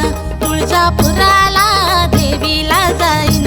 जाईन तुळजापुराला देवीला जाईन.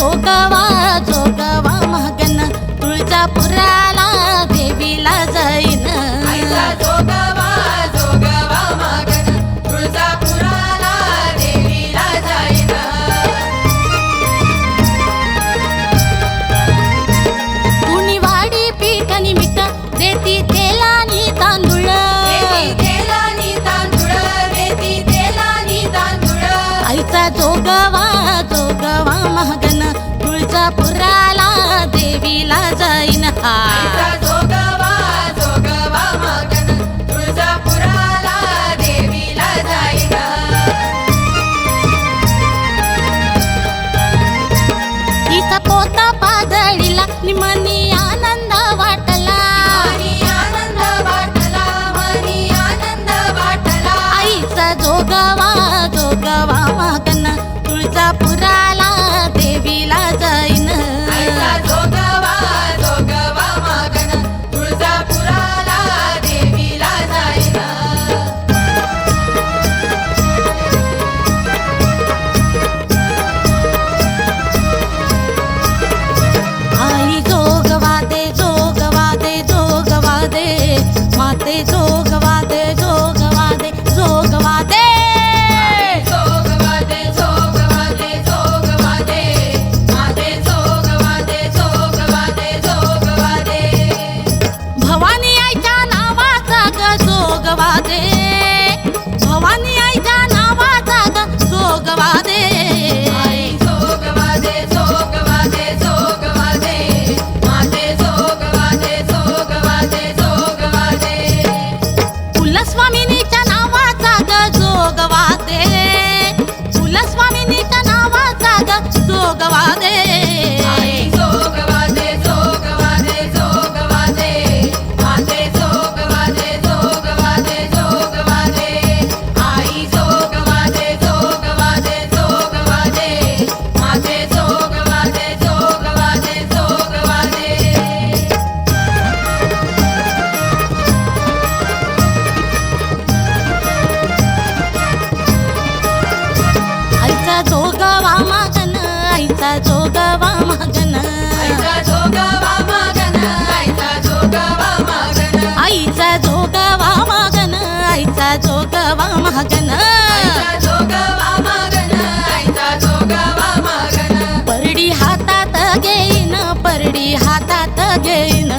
जोगवा तुळजापूर ನಿಮ್ಮ ನೀ ಭಗವಾನೇ आईचा जोगवा महागण परडी हातात घेईन परडी हातात घेईन.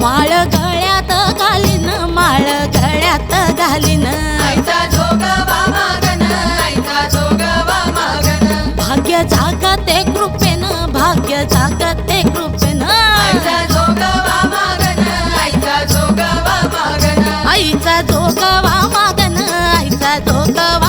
माळ गळ्यात घालीन माळ गळ्यात घालीन. भाग्य जागते कृपेन भाग्य जागते कृपेन.